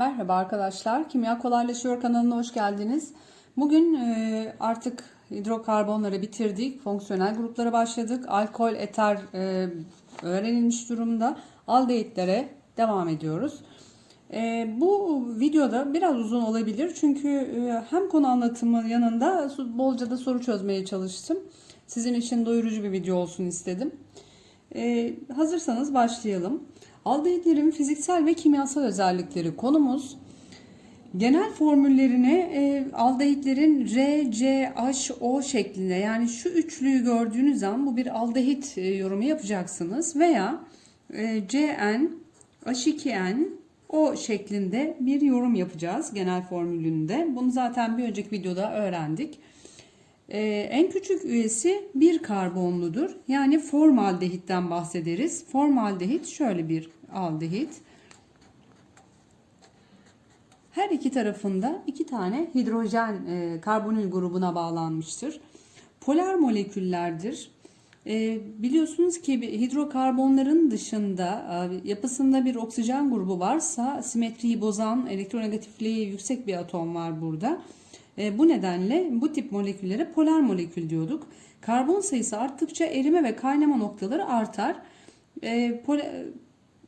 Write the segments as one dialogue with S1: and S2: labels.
S1: Merhaba arkadaşlar, Kimya Kolaylaşıyor kanalına hoş geldiniz. Bugün e, artık hidrokarbonları bitirdik, fonksiyonel gruplara başladık. Alkol, eter e, öğrenilmiş durumda. Aldehitlere devam ediyoruz. E, bu videoda biraz uzun olabilir çünkü hem konu anlatımı yanında bolca da soru çözmeye çalıştım. Sizin için doyurucu bir video olsun istedim. Hazırsanız başlayalım. Aldehitlerin fiziksel ve kimyasal özellikleri konumuz. Genel formüllerine e, aldehitlerin R, C, H, O şeklinde yani şu üçlüyü gördüğünüz zaman bu bir aldehit e, yorumu yapacaksınız veya e, CN, H2N, O şeklinde bir yorum yapacağız genel formülünde. Bunu zaten bir önceki videoda öğrendik. Ee, en küçük üyesi bir karbonludur. Yani formaldehitten bahsederiz. Formaldehit şöyle bir aldehit. Her iki tarafında iki tane hidrojen e, karbonil grubuna bağlanmıştır. Polar moleküllerdir. E, biliyorsunuz ki hidrokarbonların dışında e, yapısında bir oksijen grubu varsa simetriyi bozan elektronegatifliği yüksek bir atom var burada. E, bu nedenle bu tip moleküllere polar molekül diyorduk. Karbon sayısı arttıkça erime ve kaynama noktaları artar. E,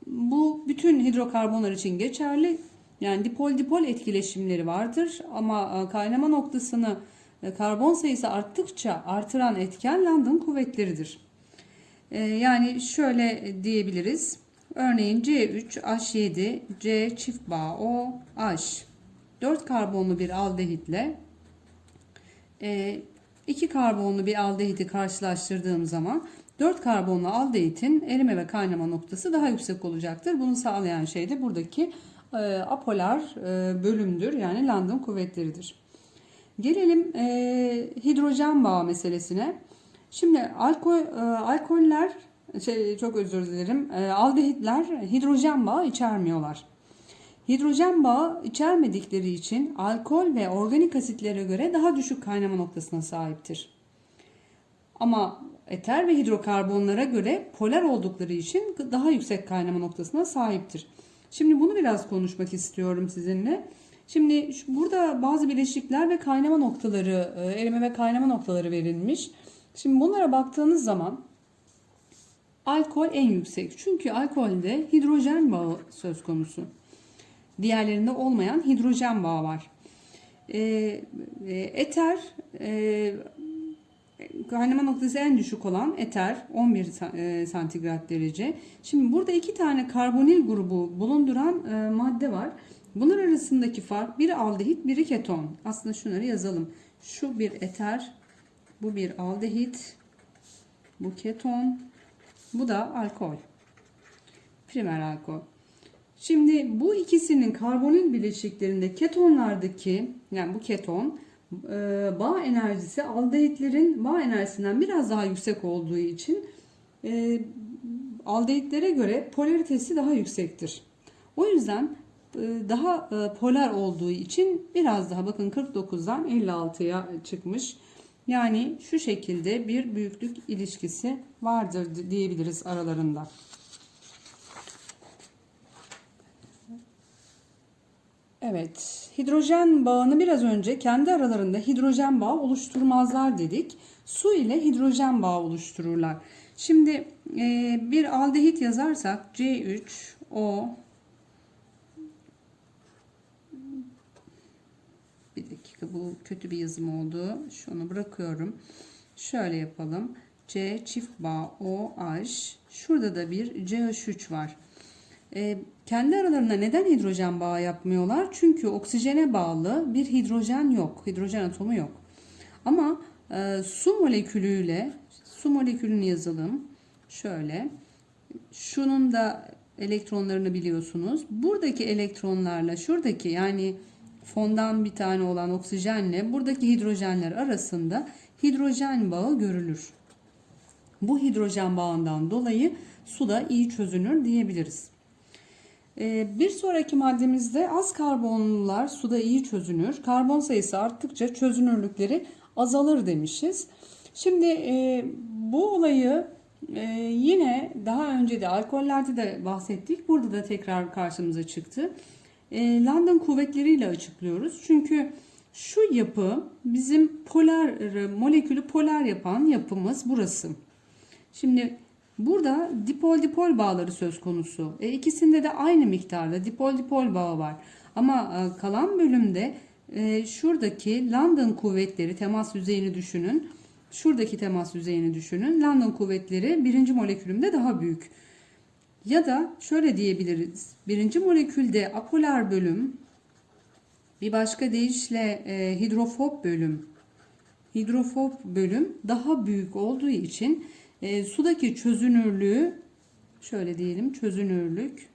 S1: bu bütün hidrokarbonlar için geçerli. Yani dipol dipol etkileşimleri vardır ama e, kaynama noktasını e, karbon sayısı arttıkça artıran etken London kuvvetleridir. E, yani şöyle diyebiliriz. Örneğin C3H7 C çift bağ O H 4 karbonlu bir aldehitle 2 karbonlu bir aldehiti karşılaştırdığım zaman 4 karbonlu aldehitin erime ve kaynama noktası daha yüksek olacaktır. Bunu sağlayan şey de buradaki e, apolar e, bölümdür. Yani London kuvvetleridir. Gelelim e, hidrojen bağı meselesine. Şimdi alkol, e, alkoller, şey, çok özür dilerim, e, aldehitler hidrojen bağı içermiyorlar. Hidrojen bağı içermedikleri için alkol ve organik asitlere göre daha düşük kaynama noktasına sahiptir. Ama eter ve hidrokarbonlara göre polar oldukları için daha yüksek kaynama noktasına sahiptir. Şimdi bunu biraz konuşmak istiyorum sizinle. Şimdi burada bazı bileşikler ve kaynama noktaları, e, erime ve kaynama noktaları verilmiş. Şimdi bunlara baktığınız zaman alkol en yüksek. Çünkü alkolde hidrojen bağı söz konusu. Diğerlerinde olmayan hidrojen bağı var. E, e, eter e, kaynama noktası en düşük olan eter 11 e, santigrat derece. Şimdi burada iki tane karbonil grubu bulunduran e, madde var. Bunlar arasındaki fark biri aldehit biri keton. Aslında şunları yazalım. Şu bir eter, bu bir aldehit, bu keton, bu da alkol. Primer alkol. Şimdi bu ikisinin karbonil bileşiklerinde ketonlardaki yani bu keton e, bağ enerjisi aldehitlerin bağ enerjisinden biraz daha yüksek olduğu için e, aldehitlere göre polaritesi daha yüksektir. O yüzden e, daha polar olduğu için biraz daha bakın 49'dan 56'ya çıkmış. Yani şu şekilde bir büyüklük ilişkisi vardır diyebiliriz aralarında. Evet, hidrojen bağını biraz önce kendi aralarında hidrojen bağı oluşturmazlar dedik. Su ile hidrojen bağı oluştururlar. Şimdi e, bir aldehit yazarsak C3O bir dakika bu kötü bir yazım oldu. Şunu bırakıyorum. Şöyle yapalım. C çift bağ OH. Şurada da bir CH3 var. E, kendi aralarında neden hidrojen bağı yapmıyorlar? Çünkü oksijene bağlı bir hidrojen yok. Hidrojen atomu yok. Ama e, su molekülüyle su molekülünü yazalım. Şöyle. Şunun da elektronlarını biliyorsunuz. Buradaki elektronlarla şuradaki yani fondan bir tane olan oksijenle buradaki hidrojenler arasında hidrojen bağı görülür. Bu hidrojen bağından dolayı suda iyi çözünür diyebiliriz. Ee, bir sonraki maddemizde az karbonlular suda iyi çözünür. Karbon sayısı arttıkça çözünürlükleri azalır demişiz. Şimdi e, bu olayı e, yine daha önce de alkollerde de bahsettik. Burada da tekrar karşımıza çıktı. e, London kuvvetleriyle açıklıyoruz. Çünkü şu yapı bizim polar molekülü polar yapan yapımız burası. Şimdi burada dipol dipol bağları söz konusu. E, ikisinde de aynı miktarda dipol dipol bağı var. Ama e, kalan bölümde e, şuradaki London kuvvetleri temas yüzeyini düşünün. Şuradaki temas yüzeyini düşünün. London kuvvetleri birinci molekülümde daha büyük. Ya da şöyle diyebiliriz. Birinci molekülde apolar bölüm, bir başka deyişle e, hidrofob bölüm, hidrofob bölüm daha büyük olduğu için e, sudaki çözünürlüğü şöyle diyelim çözünürlük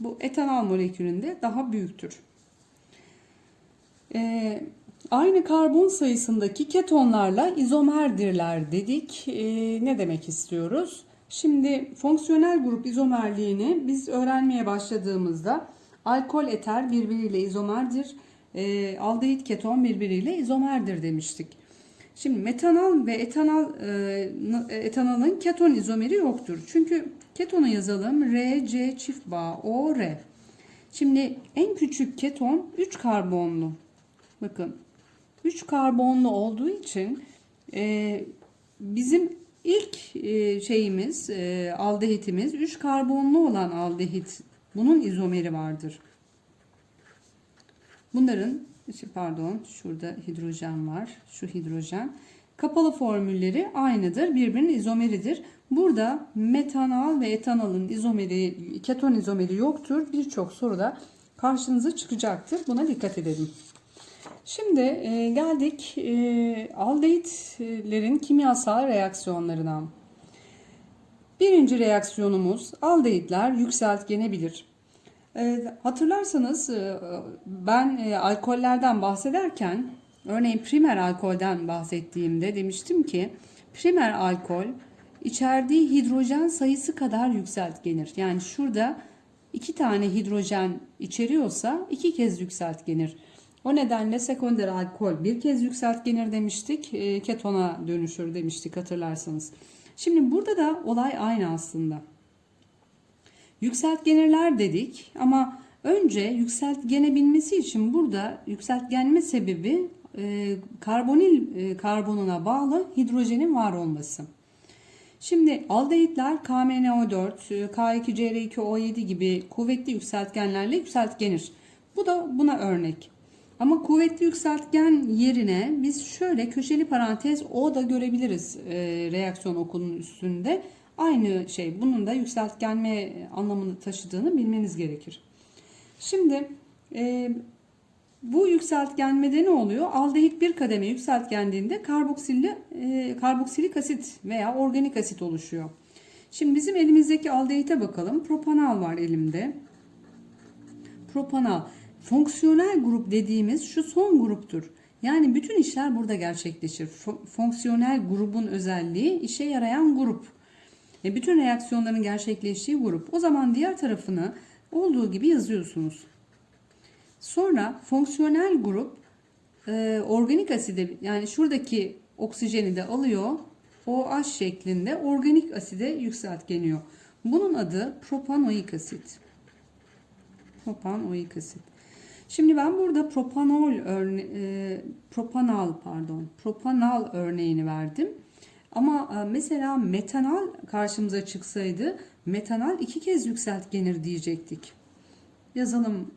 S1: bu etanol molekülünde daha büyüktür. E, aynı karbon sayısındaki ketonlarla izomerdirler dedik. E, ne demek istiyoruz? Şimdi fonksiyonel grup izomerliğini biz öğrenmeye başladığımızda alkol eter birbiriyle izomerdir, e, aldehit keton birbiriyle izomerdir demiştik. Şimdi metanol ve etanol e, etanolun keton izomeri yoktur. Çünkü ketonu yazalım R, C çift bağ, O, R. Şimdi en küçük keton 3 karbonlu. Bakın 3 karbonlu olduğu için e, bizim ilk e, şeyimiz e, aldehitimiz 3 karbonlu olan aldehit. Bunun izomeri vardır. Bunların pardon şurada hidrojen var. Şu hidrojen. Kapalı formülleri aynıdır. Birbirinin izomeridir. Burada metanol ve etanolun izomeri, keton izomeri yoktur. Birçok soruda karşınıza çıkacaktır. Buna dikkat edelim. Şimdi e, geldik e, aldehitlerin kimyasal reaksiyonlarına. Birinci reaksiyonumuz aldehitler yükseltgenebilir. E, hatırlarsanız e, ben e, alkollerden bahsederken örneğin primer alkolden bahsettiğimde demiştim ki primer alkol içerdiği hidrojen sayısı kadar yükseltgenir. Yani şurada iki tane hidrojen içeriyorsa iki kez yükseltgenir. O nedenle sekonder alkol bir kez yükseltgenir demiştik. E, ketona dönüşür demiştik hatırlarsanız. Şimdi burada da olay aynı aslında. Yükseltgenirler dedik ama önce yükseltgenebilmesi için burada yükseltgenme sebebi e, karbonil e, karbonuna bağlı hidrojenin var olması. Şimdi aldehitler KMNO4, K2CR2O7 gibi kuvvetli yükseltgenlerle yükseltgenir. Bu da buna örnek. Ama kuvvetli yükseltgen yerine biz şöyle köşeli parantez O da görebiliriz e, reaksiyon okulunun üstünde. Aynı şey bunun da yükseltgenme anlamını taşıdığını bilmeniz gerekir. Şimdi e, bu yükseltgenmede ne oluyor? Aldehit bir kademe yükseltgendiğinde karboksilli, e, karboksilik asit veya organik asit oluşuyor. Şimdi bizim elimizdeki aldehite bakalım. Propanal var elimde. Propanal. Fonksiyonel grup dediğimiz şu son gruptur. Yani bütün işler burada gerçekleşir. Fonksiyonel grubun özelliği işe yarayan grup. E bütün reaksiyonların gerçekleştiği grup. O zaman diğer tarafını olduğu gibi yazıyorsunuz. Sonra fonksiyonel grup e, organik aside yani şuradaki oksijeni de alıyor. OH şeklinde organik aside yükseltgeniyor. Bunun adı propanoik asit. Propanoik asit. Şimdi ben burada propanol örne e, propanal pardon propanal örneğini verdim. Ama e, mesela metanol karşımıza çıksaydı metanol iki kez yükseltgenir diyecektik. Yazalım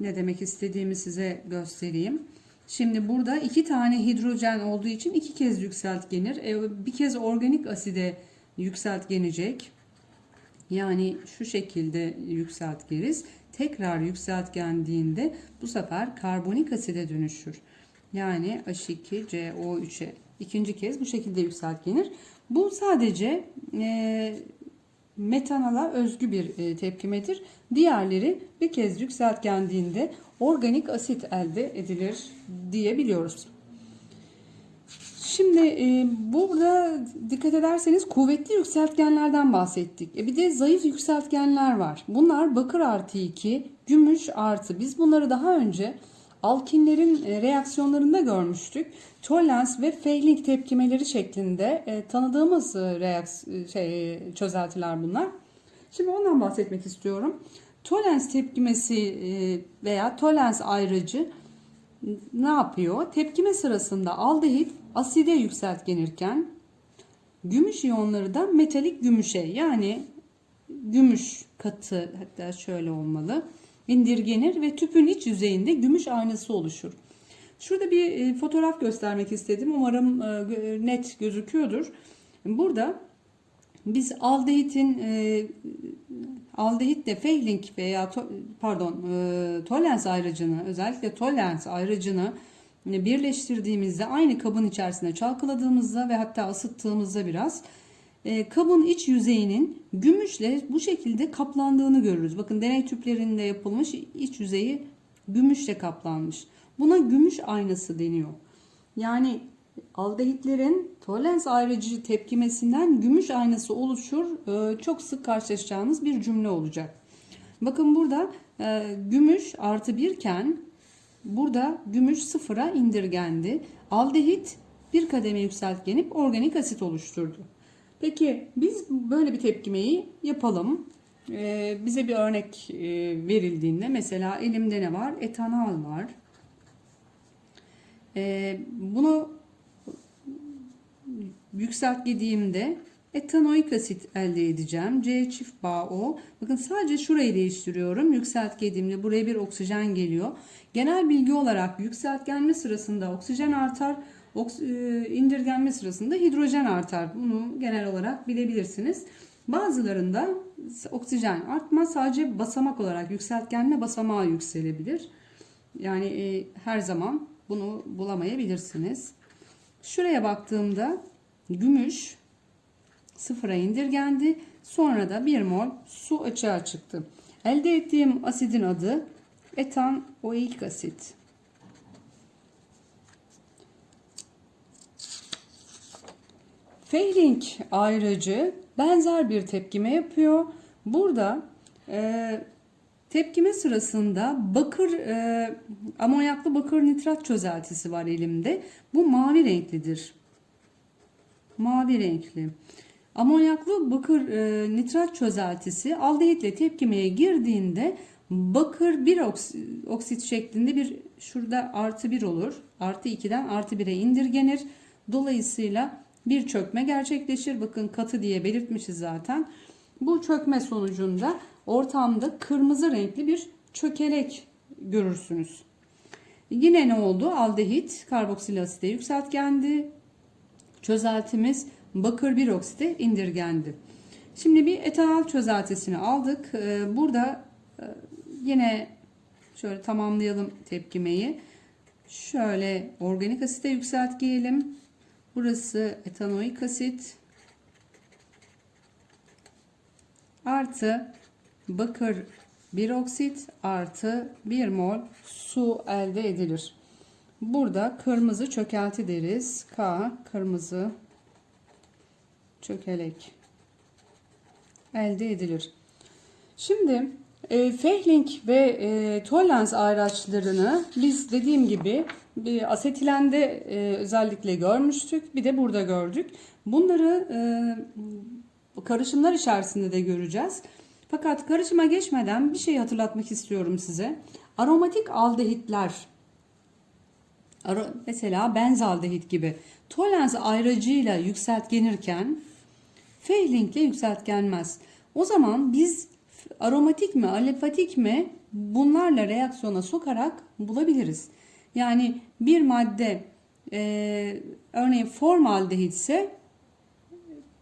S1: ne demek istediğimi size göstereyim. Şimdi burada iki tane hidrojen olduğu için iki kez yükseltgenir. E, bir kez organik aside yükseltgenecek. Yani şu şekilde yükseltgeriz. Tekrar yükseltgendiğinde bu sefer karbonik aside dönüşür. Yani H2CO3'e ikinci kez bu şekilde yükseltgenir. Bu sadece e, metanola özgü bir e, tepkimedir. Diğerleri bir kez yükseltgendiğinde organik asit elde edilir diyebiliyoruz. Şimdi e, burada dikkat ederseniz kuvvetli yükseltgenlerden bahsettik. E, bir de zayıf yükseltgenler var. Bunlar bakır artı 2, gümüş artı. Biz bunları daha önce alkinlerin e, reaksiyonlarında görmüştük. Tollens ve Fehling tepkimeleri şeklinde e, tanıdığımız e, reaks şey, çözeltiler bunlar. Şimdi ondan bahsetmek istiyorum. Tollens tepkimesi veya tollens ayrıcı ne yapıyor? Tepkime sırasında aldehit aside yükseltgenirken gümüş iyonları da metalik gümüşe yani gümüş katı hatta şöyle olmalı indirgenir ve tüpün iç yüzeyinde gümüş aynası oluşur. Şurada bir e, fotoğraf göstermek istedim. Umarım e, gö- net gözüküyordur. Burada biz aldehitin e, aldehitle Fehling veya pardon e, Tollens ayrıcını özellikle Tollens ayrıcını birleştirdiğimizde aynı kabın içerisine çalkaladığımızda ve hatta ısıttığımızda biraz e, kabın iç yüzeyinin gümüşle bu şekilde kaplandığını görürüz. Bakın deney tüplerinde yapılmış iç yüzeyi gümüşle kaplanmış. Buna gümüş aynası deniyor. Yani aldehitlerin Tollens ayrıcı tepkimesinden gümüş aynası oluşur. Ee, Çok sık karşılaşacağımız bir cümle olacak. Bakın burada e, gümüş artı birken burada gümüş sıfıra indirgendi. Aldehit bir kademe yükseltgenip organik asit oluşturdu. Peki biz böyle bir tepkimeyi yapalım. Ee, bize bir örnek e, verildiğinde mesela elimde ne var? Etanol var. Ee, bunu yükseltgediğimde etanoik asit elde edeceğim. C çift bağ O. Bakın sadece şurayı değiştiriyorum. Yükseltgediğimde buraya bir oksijen geliyor. Genel bilgi olarak yükseltgenme sırasında oksijen artar. E, indirgenme sırasında hidrojen artar. Bunu genel olarak bilebilirsiniz. Bazılarında oksijen artmaz. Sadece basamak olarak yükseltgenme basamağı yükselebilir. Yani e, her zaman bunu bulamayabilirsiniz. Şuraya baktığımda gümüş sıfıra indirgendi. Sonra da 1 mol su açığa çıktı. Elde ettiğim asidin adı etanoik asit. Fehling ayrıcı benzer bir tepkime yapıyor. Burada e, tepkime sırasında bakır e, amonyaklı bakır nitrat çözeltisi var elimde. Bu mavi renklidir. Mavi renkli. Amonyaklı bakır e, nitrat çözeltisi aldehitle tepkimeye girdiğinde bakır bir oks- oksit şeklinde bir şurada artı bir olur. Artı 2'den artı 1'e indirgenir. Dolayısıyla bir çökme gerçekleşir. Bakın katı diye belirtmişiz zaten. Bu çökme sonucunda ortamda kırmızı renkli bir çökelek görürsünüz. Yine ne oldu? Aldehit karboksil asite yükseltgendi. Çözeltimiz bakır bir oksite indirgendi. Şimdi bir etanol çözeltisini aldık. Ee, Burada e, yine şöyle tamamlayalım tepkimeyi. Şöyle organik asite yükseltgeyelim. Burası etanoik asit. Artı bakır bir oksit artı 1 mol su elde edilir. Burada kırmızı çökelti deriz. K kırmızı çökelek elde edilir. Şimdi e, Fehling ve e, Tollens ayraçlarını biz dediğim gibi asetilende e, özellikle görmüştük. Bir de burada gördük. Bunları e, karışımlar içerisinde de göreceğiz. Fakat karışıma geçmeden bir şey hatırlatmak istiyorum size. Aromatik aldehitler mesela benzaldehit gibi Tollens ayracıyla yükseltgenirken Fehlink'le yükseltgenmez. O zaman biz aromatik mi, alifatik mi bunlarla reaksiyona sokarak bulabiliriz. Yani bir madde e, örneğin formaldehit ise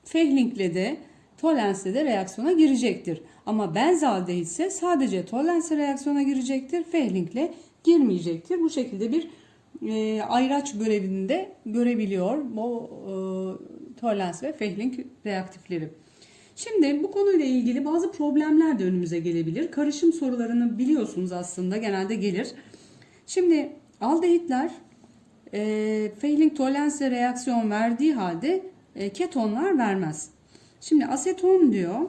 S1: Fehlink'le de Tollens'le de reaksiyona girecektir. Ama benzaldehit ise sadece Tollens'le reaksiyona girecektir, Fehlink'le girmeyecektir. Bu şekilde bir e, ayraç görevinde görebiliyor bu e, Tollens ve Fehling reaktifleri. Şimdi bu konuyla ilgili bazı problemler de önümüze gelebilir. Karışım sorularını biliyorsunuz aslında genelde gelir. Şimdi aldehitler e, Fehling Tollens'le reaksiyon verdiği halde e, ketonlar vermez. Şimdi aseton diyor.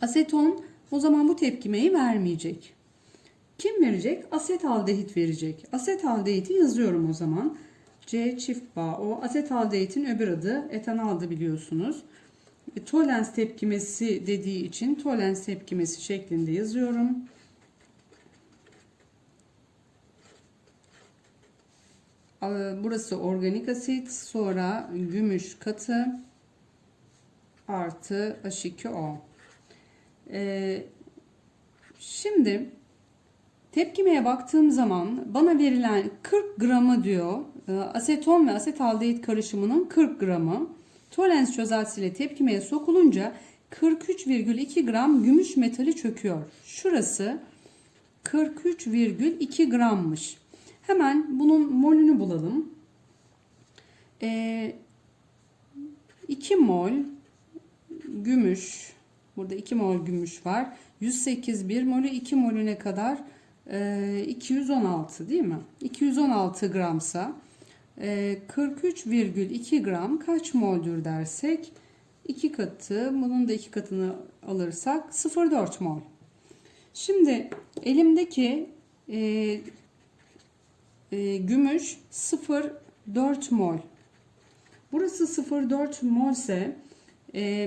S1: Aseton o zaman bu tepkimeyi vermeyecek. Kim verecek? Asetaldehit verecek. Asetaldehiti yazıyorum o zaman. C çift bağ. O asetaldehitin öbür adı etanaldı biliyorsunuz. e, Tollens tepkimesi dediği için Tollens tepkimesi şeklinde yazıyorum. Burası organik asit, sonra gümüş katı artı H2O. Ee, şimdi tepkimeye baktığım zaman bana verilen 40 gramı diyor e, aseton ve asetaldehit karışımının 40 gramı Tollens çözeltisiyle tepkimeye sokulunca 43,2 gram gümüş metali çöküyor. Şurası 43,2 grammış. Hemen bunun molünü bulalım. Ee, 2 mol gümüş. Burada 2 mol gümüş var. 108 bir molü 2 molüne kadar e, 216 değil mi? 216 gramsa e, 43,2 gram kaç moldür dersek 2 katı bunun da 2 katını alırsak 0,4 mol. Şimdi elimdeki e, e, gümüş 0,4 mol. Burası 0,4 mol ise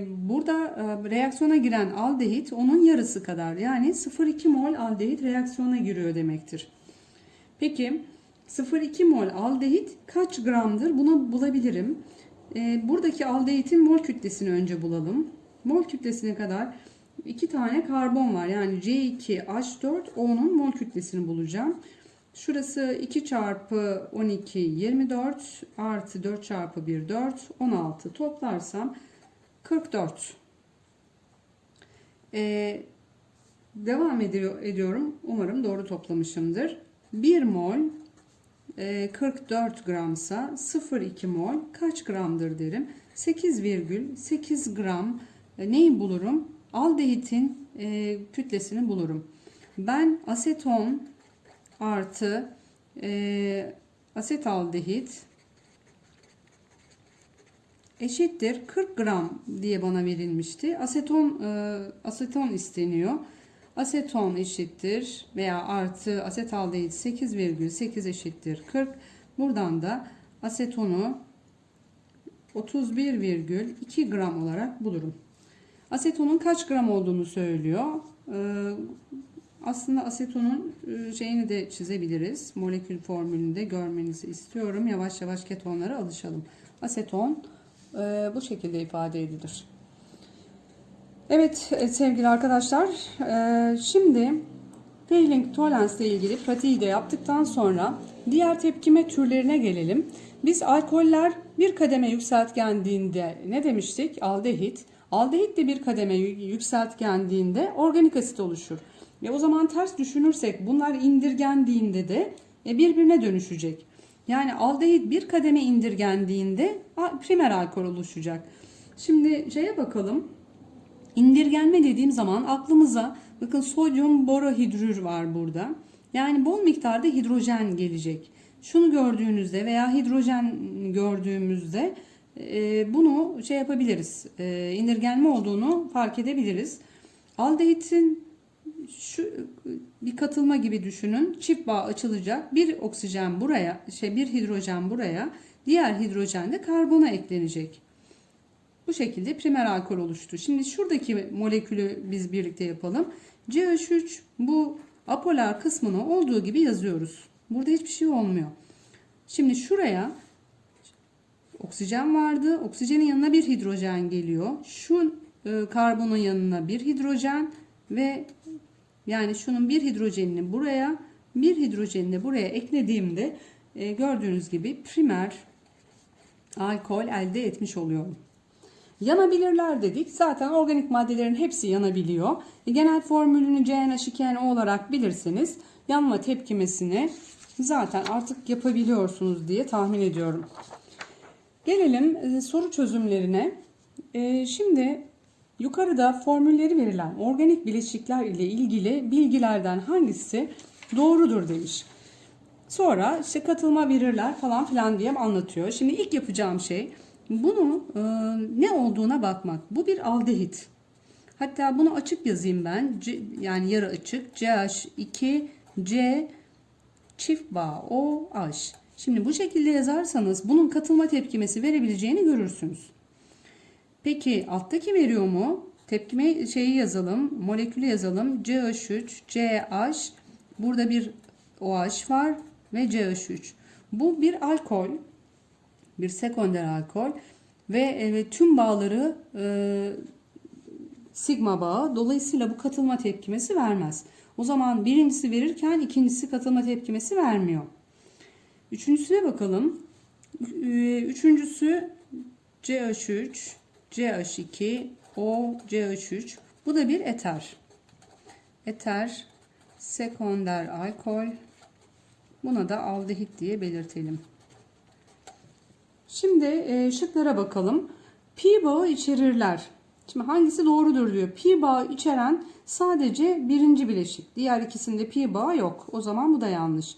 S1: burada e, reaksiyona giren aldehit onun yarısı kadar. Yani 0,2 mol aldehit reaksiyona giriyor demektir. Peki 0,2 mol aldehit kaç gramdır? Bunu bulabilirim. E, buradaki aldehitin mol kütlesini önce bulalım. Mol kütlesine kadar iki tane karbon var. Yani C2H4O'nun mol kütlesini bulacağım. Şurası 2 çarpı 12 24 artı 4 çarpı 1 4 16 toplarsam 44. Ee, devam ediyor, ediyorum. Umarım doğru toplamışımdır. 1 mol e, 44 gramsa 0,2 mol kaç gramdır derim. 8,8 gram e, neyi bulurum? Aldehitin e, kütlesini bulurum. Ben aseton artı e, asetaldehit eşittir 40 gram diye bana verilmişti. Aseton e, aseton isteniyor. Aseton eşittir veya artı asetaldehit 8,8 eşittir 40. Buradan da asetonu 31,2 gram olarak bulurum. Asetonun kaç gram olduğunu söylüyor. Ee, aslında asetonun e, şeyini de çizebiliriz. Molekül formülünü de görmenizi istiyorum. Yavaş yavaş ketonlara alışalım. Aseton e, bu şekilde ifade edilir. Evet e, sevgili arkadaşlar. Şimdi Failing tolerance ile ilgili pratiği de yaptıktan sonra diğer tepkime türlerine gelelim. Biz alkoller bir kademe yükseltgendiğinde ne demiştik? Aldehit. Aldehit de bir kademe yükseltgendiğinde organik asit oluşur. E o zaman ters düşünürsek bunlar indirgendiğinde de e, birbirine dönüşecek. Yani aldehit bir kademe indirgendiğinde primer alkol oluşacak. Şimdi şeye bakalım. İndirgenme dediğim zaman aklımıza bakın sodyum borohidrür var burada. Yani bol miktarda hidrojen gelecek. Şunu gördüğünüzde veya hidrojen gördüğümüzde e, bunu şey yapabiliriz. E, indirgenme olduğunu fark edebiliriz. Aldehitin şu bir katılma gibi düşünün. Çift bağ açılacak. Bir oksijen buraya, şey bir hidrojen buraya, diğer hidrojen de karbona eklenecek. Bu şekilde primer alkol oluştu. Şimdi şuradaki molekülü biz birlikte yapalım. CH3 bu apolar kısmını olduğu gibi yazıyoruz. Burada hiçbir şey olmuyor. Şimdi şuraya oksijen vardı. Oksijenin yanına bir hidrojen geliyor. Şu e, karbonun yanına bir hidrojen ve yani şunun bir hidrojenini buraya, bir hidrojenini buraya eklediğimde e, gördüğünüz gibi primer alkol elde etmiş oluyorum. Yanabilirler dedik. Zaten organik maddelerin hepsi yanabiliyor. E, genel formülünü CnH2n olarak bilirseniz yanma tepkimesini zaten artık yapabiliyorsunuz diye tahmin ediyorum. Gelelim e, soru çözümlerine. E, şimdi Yukarıda formülleri verilen organik bileşikler ile ilgili bilgilerden hangisi doğrudur demiş. Sonra işte katılma verirler falan filan diye anlatıyor. Şimdi ilk yapacağım şey bunu e, ne olduğuna bakmak. Bu bir aldehit. Hatta bunu açık yazayım ben. C, yani yarı açık. CH2 C çift bağ OH. Şimdi bu şekilde yazarsanız bunun katılma tepkimesi verebileceğini görürsünüz. Peki alttaki veriyor mu? Tepkime şeyi yazalım, molekülü yazalım. CH3, CH, burada bir OH var ve CH3. Bu bir alkol, bir sekonder alkol ve e, tüm bağları e, sigma bağı. Dolayısıyla bu katılma tepkimesi vermez. O zaman birincisi verirken ikincisi katılma tepkimesi vermiyor. Üçüncüsüne bakalım. Ee, Üçüncüsü CH3, CH2, O, CH3. Bu da bir eter. Eter, sekonder alkol. Buna da aldehit diye belirtelim. Şimdi e, şıklara bakalım. Pi bağı içerirler. Şimdi hangisi doğrudur diyor. Pi bağı içeren sadece birinci bileşik. Diğer ikisinde pi bağı yok. O zaman bu da yanlış.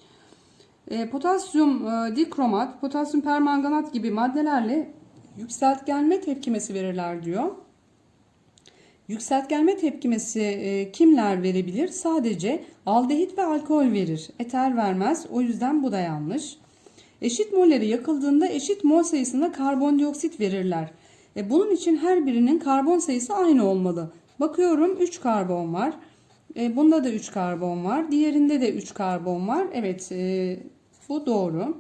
S1: E, potasyum e, dikromat, potasyum permanganat gibi maddelerle yükseltgenme tepkimesi verirler diyor. Yükseltgenme tepkimesi e, kimler verebilir? Sadece aldehit ve alkol verir. Eter vermez. O yüzden bu da yanlış. Eşit molleri yakıldığında eşit mol sayısında karbondioksit verirler. E, bunun için her birinin karbon sayısı aynı olmalı. Bakıyorum 3 karbon var. E, bunda da 3 karbon var. Diğerinde de 3 karbon var. Evet e, bu doğru.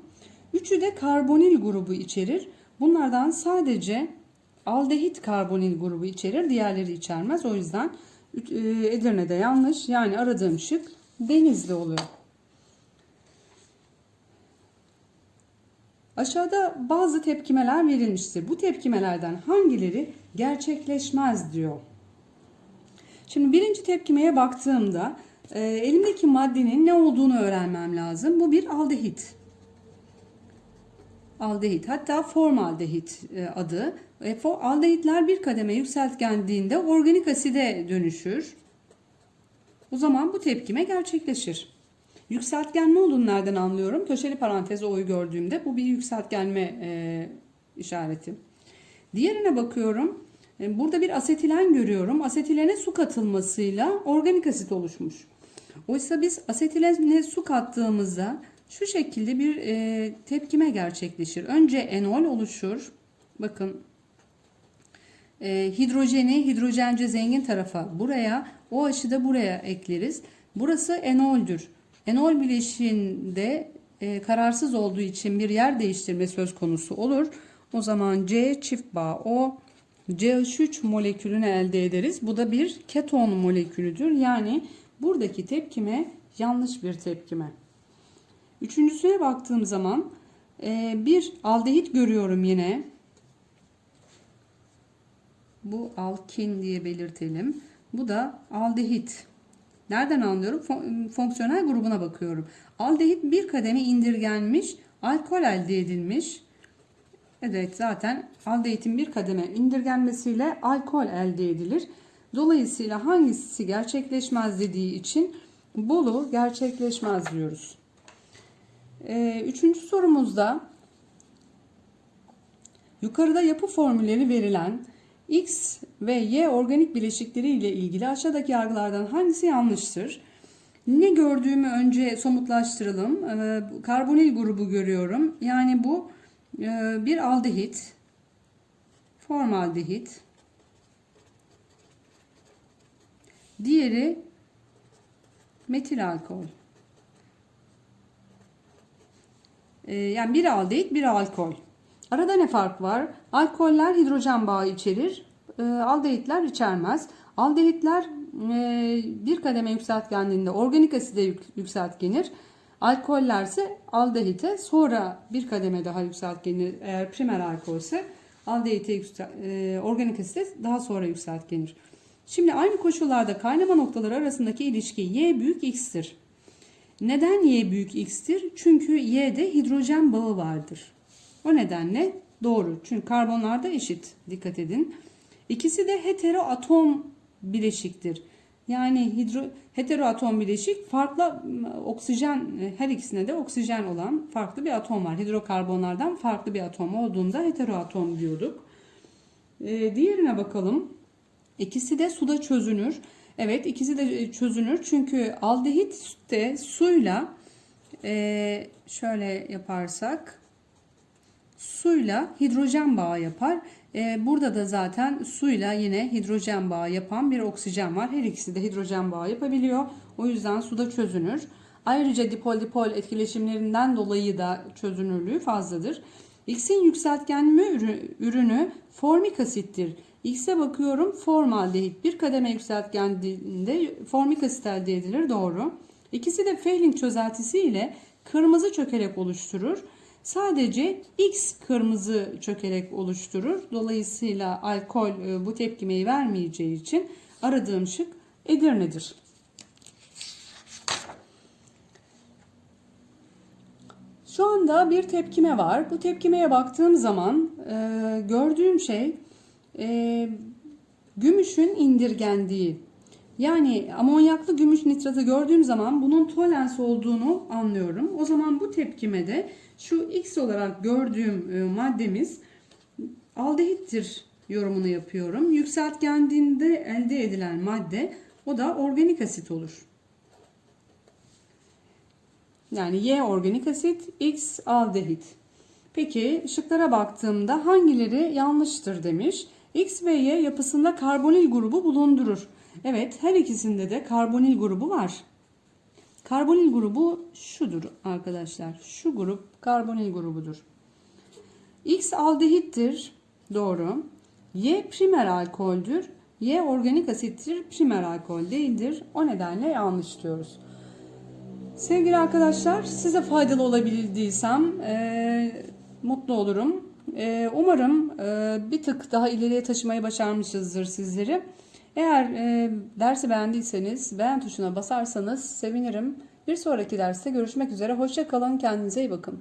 S1: Üçü de karbonil grubu içerir. Bunlardan sadece aldehit karbonil grubu içerir. Diğerleri içermez. O yüzden e, Edirne'de yanlış. Yani aradığım şık denizli oluyor. Aşağıda bazı tepkimeler verilmiştir. Bu tepkimelerden hangileri gerçekleşmez diyor. Şimdi birinci tepkimeye baktığımda e, elimdeki maddenin ne olduğunu öğrenmem lazım. Bu bir aldehit. Aldehit hatta formaldehit e, adı. E, aldehitler bir kademe yükseltgendiğinde organik aside dönüşür. O zaman bu tepkime gerçekleşir. Yükseltgenme olduğunu nereden anlıyorum? Köşeli parantez o'yu gördüğümde bu bir yükseltgenme e, işareti. Diğerine bakıyorum. E, burada bir asetilen görüyorum. Asetilene su katılmasıyla organik asit oluşmuş. Oysa biz asetilene su kattığımızda şu şekilde bir e, tepkime gerçekleşir. Önce enol oluşur. Bakın e, hidrojeni hidrojence zengin tarafa buraya, o aşı da buraya ekleriz. Burası enoldür. Enol bileşiğinde e, kararsız olduğu için bir yer değiştirme söz konusu olur. O zaman C çift bağ O CH3 molekülünü elde ederiz. Bu da bir keton molekülüdür. Yani buradaki tepkime yanlış bir tepkime. Üçüncüsüne baktığım zaman e, bir aldehit görüyorum yine. Bu alkin diye belirtelim. Bu da aldehit. Nereden anlıyorum? Fonksiyonel grubuna bakıyorum. Aldehit bir kademe indirgenmiş, alkol elde edilmiş. Evet zaten aldehitin bir kademe indirgenmesiyle alkol elde edilir. Dolayısıyla hangisi gerçekleşmez dediği için bolu gerçekleşmez diyoruz. Ee, üçüncü sorumuzda yukarıda yapı formülleri verilen X ve Y organik bileşikleri ile ilgili aşağıdaki yargılardan hangisi yanlıştır? Ne gördüğümü önce somutlaştıralım. Ee, karbonil grubu görüyorum. Yani bu e, bir aldehit, formaldehit. Diğeri metil alkol. Ee, yani bir aldehit, bir alkol. Arada ne fark var? Alkoller hidrojen bağı içerir, e, aldehitler içermez. Aldehitler e, bir kademe yükseltgenliğinde organik aside yükseltgenir. Alkoller ise aldehite sonra bir kademe daha yükseltgenir. Eğer primer alkolse aldehite yüksel, e, organik asite daha sonra yükseltgenir. Şimdi aynı koşullarda kaynama noktaları arasındaki ilişki Y büyük X'tir. Neden Y büyük X'tir? Çünkü Y'de hidrojen bağı vardır. O nedenle doğru. Çünkü karbonlar da eşit. Dikkat edin. İkisi de heteroatom bileşiktir. Yani hidro, heteroatom bileşik farklı oksijen her ikisine de oksijen olan farklı bir atom var. Hidrokarbonlardan farklı bir atom olduğunda heteroatom diyorduk. Ee, diğerine bakalım. İkisi de suda çözünür. Evet ikisi de çözünür. Çünkü aldehit de suyla e, şöyle yaparsak suyla hidrojen bağı yapar. E, burada da zaten suyla yine hidrojen bağı yapan bir oksijen var. Her ikisi de hidrojen bağı yapabiliyor. O yüzden suda çözünür. Ayrıca dipol dipol etkileşimlerinden dolayı da çözünürlüğü fazladır. X'in yükseltgenme ürü- ürünü formik asittir. X'e bakıyorum formaldehit. Bir kademe yükseltgenliğinde formik asit elde edilir. Doğru. İkisi de Fehling çözeltisi ile kırmızı çökelek oluşturur. Sadece X kırmızı çökelek oluşturur. Dolayısıyla alkol e, bu tepkimeyi vermeyeceği için aradığım şık Edirne'dir. Şu anda bir tepkime var. Bu tepkimeye baktığım zaman e, gördüğüm şey e, gümüşün indirgendiği. Yani amonyaklı gümüş nitratı gördüğüm zaman bunun tolens olduğunu anlıyorum. O zaman bu tepkimede şu X olarak gördüğüm e, maddemiz aldehittir yorumunu yapıyorum. Yükseltgendiğinde elde edilen madde o da organik asit olur. Yani Y organik asit, X aldehit. Peki şıklara baktığımda hangileri yanlıştır demiş. X ve Y yapısında karbonil grubu bulundurur. Evet her ikisinde de karbonil grubu var. Karbonil grubu şudur arkadaşlar. Şu grup karbonil grubudur. X aldehittir. Doğru. Y primer alkoldür. Y organik asittir. Primer alkol değildir. O nedenle yanlış diyoruz. Sevgili arkadaşlar size faydalı olabildiysem e, mutlu olurum. E, umarım e, bir tık daha ileriye taşımayı başarmışızdır sizleri. Eğer e, dersi beğendiyseniz beğen tuşuna basarsanız sevinirim. Bir sonraki derste görüşmek üzere. Hoşça kalın. Kendinize iyi bakın.